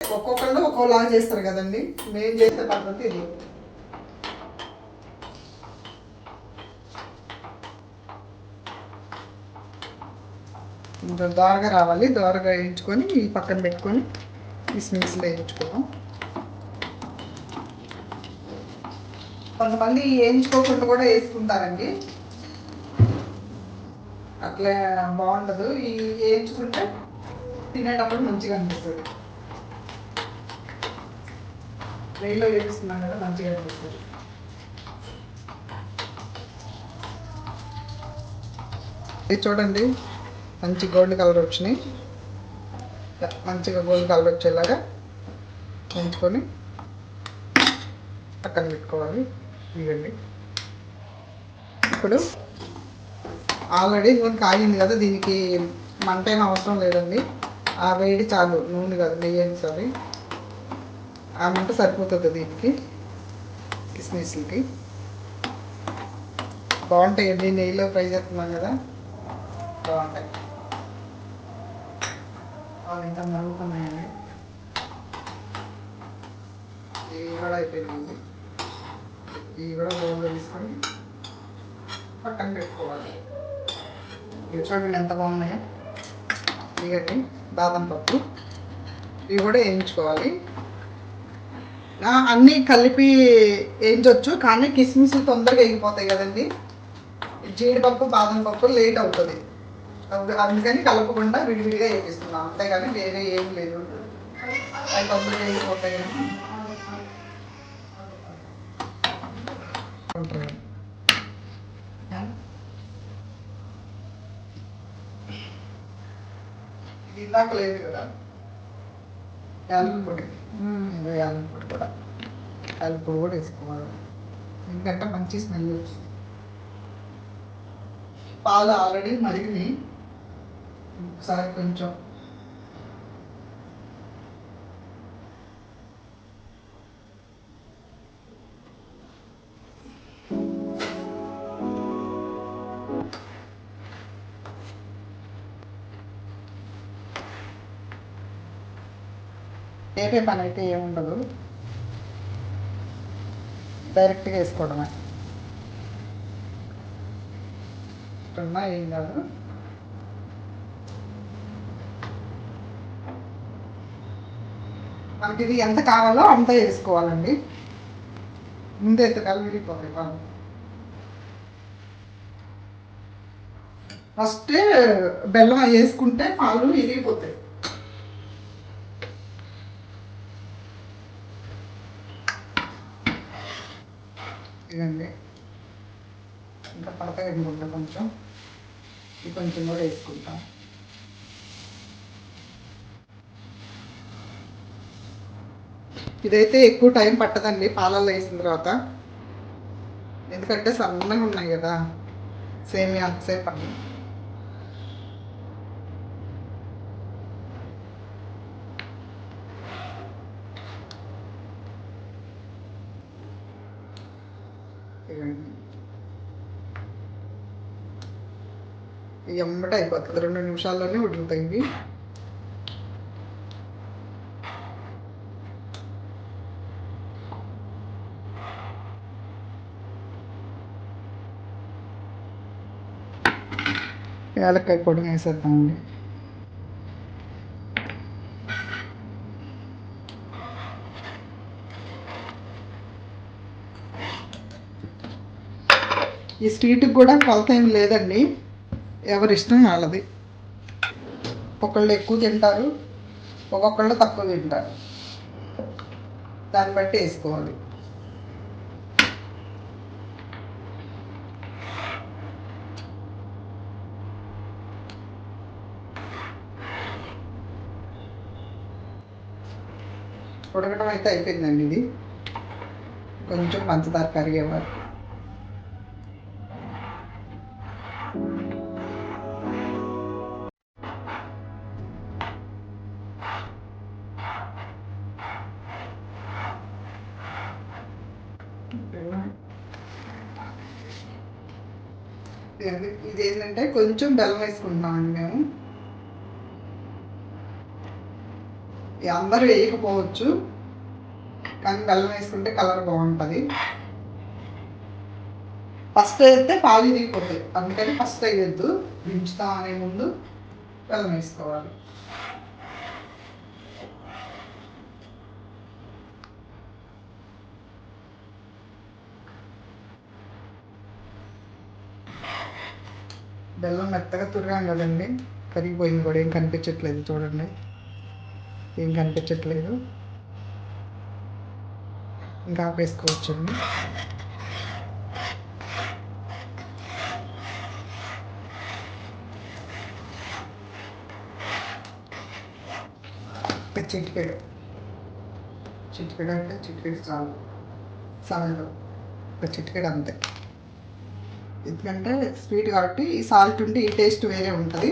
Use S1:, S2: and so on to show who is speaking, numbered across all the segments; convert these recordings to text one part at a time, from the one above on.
S1: ఒక్కొక్కళ్ళు ఒక్కోలాగా చేస్తారు కదండి. మేము చేసే పద్ధతి ఇది. కొంచెం దోరగా రావాలి. దోరగా వేయించుకొని ఈ పక్కన పెట్టుకొని కిస్మిస్లో వేయించుకోవడం కొంతమంది వేయించుకోకుండా కూడా వేసుకుంటారండి. అట్లా బాగుండదు. ఈ వేయించుకుంటే తినేటప్పుడు మంచిగా అనిపిస్తుంది. నెయ్యిలో వేపిస్తున్నాం కదా మంచిగా అనిపిస్తుంది. ఇది చూడండి మంచి గోల్డ్ కలర్ వచ్చినాయి. మంచిగా గోల్డ్ కలర్ వచ్చేలాగా ఉంచుకొని పక్కన పెట్టుకోవాలి. ఇవ్వండి ఇప్పుడు ఆల్రెడీ నూనె కాగింది కదా దీనికి మంట అవసరం లేదండి. ఆ వేడి చాలు నూనె కాదు నెయ్యి అని సారీ ఆ మంట సరిపోతుంది దీనికి? కిస్మిస్లకి బాగుంటాయండి నెయ్యిలో ఫ్రై చేస్తున్నాం కదా. బాగుంటాయి. అవి ఇంకా మరుగుతున్నాయండి. ఇవి కూడా అయిపోయింది ఇవి కూడా బౌల్లో తీసుకొని పక్కన పెట్టుకోవాలి. ఇవి చూడండి ఎంత బాగున్నాయో. ఇవ్వండి బాదం పప్పు. ఇవి కూడా వేయించుకోవాలి. అన్నీ కలిపి వేయించవచ్చు కానీ కిస్మిస్ తొందరగా ఎగిపోతాయి కదండి. జీడిపప్పు బాదం పప్పు లేట్ అవుతుంది. అందుకని కలపకుండా విడివిడిగా వేపిస్తున్నాం అంతేగాని వేరే ఏం లేదు. అవి తొందరగా ఎగిపోతాయి ఇది ఇందాక లేదు కదా. పొడి. ఇదో కూడా యాలకుల కూడా వేసుకోవాలి. ఎందుకంటే మంచి స్మెల్ వచ్చింది పాలు ఆల్రెడీ మరిగినాయి. ఒకసారి కొంచెం వేపే పని అయితే ఏముండదు. డైరెక్ట్గా వేసుకోవడమే. ఇప్పుడున్నా ఏం కాదు. మనకి ఇది ఎంత కావాలో అంత వేసుకోవాలండి. ముందే అయితే విరిగిపోతాయి పాలు ఫస్ట్ బెల్లం వేసుకుంటే పాలు విరిగిపోతాయి. ఇదండి ఇంకా పడతాయి కొంచెం. ఇది కొంచెం కూడా వేసుకుంటాం. ఇదైతే ఎక్కువ టైం పట్టదండి పాలల్లో వేసిన తర్వాత. ఎందుకంటే సన్నగా ఉన్నాయి కదా. సేమియా అంతసేపు ఇవ్వండి. ఇవి అయిపోతుంది రెండు నిమిషాల్లోనే ఉడుకుతాయి ఇవి యాలక్కాయ పొడి వేసేద్దామండి ఈ స్వీట్కి కూడా కొలత ఏం లేదండి. ఎవరి ఇష్టం వాళ్ళది. ఒకళ్ళు ఎక్కువ తింటారు ఒక్కొక్కళ్ళు తక్కువ తింటారు. దాన్ని బట్టి వేసుకోవాలి. ఉడకడం అయితే అయిపోయిందండి ఇది. కొంచెం పంచదార కరిగేవారు. కొంచెం బెల్లం వేసుకుంటున్నామండి మేము. అందరూ వేయకపోవచ్చు కానీ బెల్లం వేసుకుంటే కలర్ బాగుంటుంది. ఫస్ట్ వేస్తే పాలు దిగిపోతాయి అందుకని ఫస్ట్ వేయద్దు. దించుతా అనే ముందు బెల్లం వేసుకోవాలి. బెల్లం మెత్తగా తురిగాం కదండి. కరిగిపోయింది కూడా ఏం కనిపించట్లేదు చూడండి. ఏం కనిపించట్లేదు. ఇంకా ఆపేసుకోవచ్చండి. ఒక చిటికెడు. చిటికెడు అంటే చిటికెడు చాలు. సాల్ట్ ఒక చిటికెడు అంతే. ఎందుకంటే స్వీట్ కాబట్టి ఈ సాల్ట్ ఉంటే ఈ టేస్ట్ వేరే ఉంటుంది.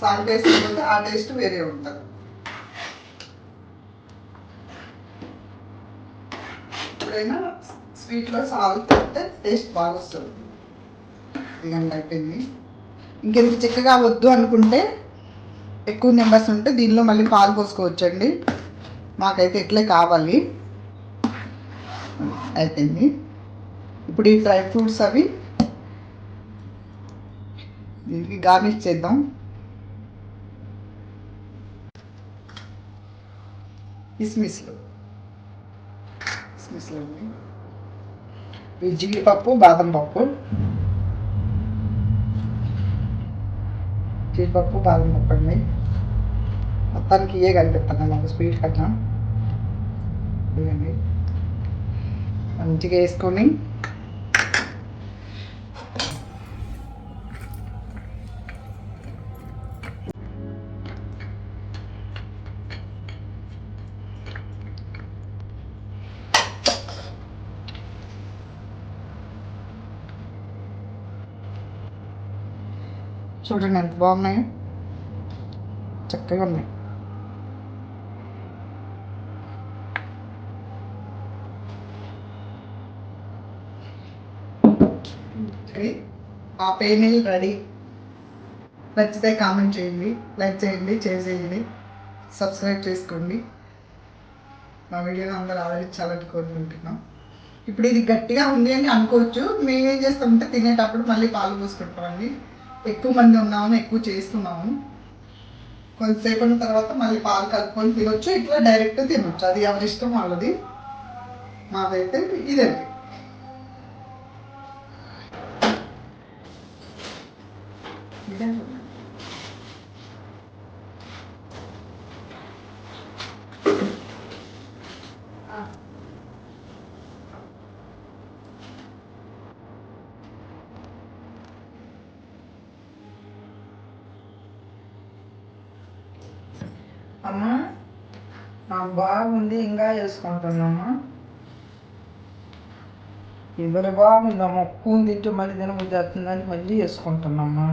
S1: సాల్ట్ వేసుకుంటే ఆ టేస్ట్ వేరే ఉంటుంది. ఎప్పుడైనా స్వీట్లో సాల్ట్ అయితే టేస్ట్ బాగా వస్తుంది. ఇదండి అయిపోయింది. ఇంకెంత చిక్కగా వద్దు అనుకుంటే ఎక్కువ నెంబర్స్ ఉంటే దీనిలో మళ్ళీ పాలు పోసుకోవచ్చండి. మాకైతే ఇట్లే కావాలి. అయిపోయింది. ఇప్పుడు ఈ డ్రై ఫ్రూట్స్ అవి దీనికి గార్నిష్ చేద్దాం కిస్మిస్లు కిస్మిస్లు అండి ఇవి జీడిపప్పు బాదం పప్పు జీడిపప్పు బాదం పప్పు అండి మొత్తానికి ఏ కనిపెట్టాను మాకు స్వీట్ కన్నా ఇవ్వండి మంచిగా వేసుకొని చూడండి ఎంత బాగున్నాయో. చక్కగా ఉన్నాయి. ఆ పేనీల్ రెడీ. నచ్చితే కామెంట్ చేయండి లైక్ చేయండి చేసేయండి సబ్స్క్రైబ్ చేసుకోండి. మా వీడియోని అందరూ ఆదరించాలని కోరుకుంటున్నాం. ఇప్పుడు ఇది గట్టిగా ఉంది అని అనుకోవచ్చు. మేమేం చేస్తామంటే తినేటప్పుడు మళ్ళీ పాలు పోసుకుంటామండి. ఎక్కువ మంది ఉన్నాము ఎక్కువ చేస్తున్నాము. కొంతసేపు ఉన్న తర్వాత మళ్ళీ పాలు కలుపుకొని తినొచ్చు ఇట్లా డైరెక్ట్ తినొచ్చు. అది ఎవరి ఇష్టం వాళ్ళది. మాదైతే ఇదే
S2: బాగుంది ఇంకా వేసుకుంటున్నామా ఇద్దరు బాగుందమ్మా పూలు తింటే మళ్ళీ తినబుద్ధి వస్తుందని మళ్ళీ చేసుకుంటున్నామ్మా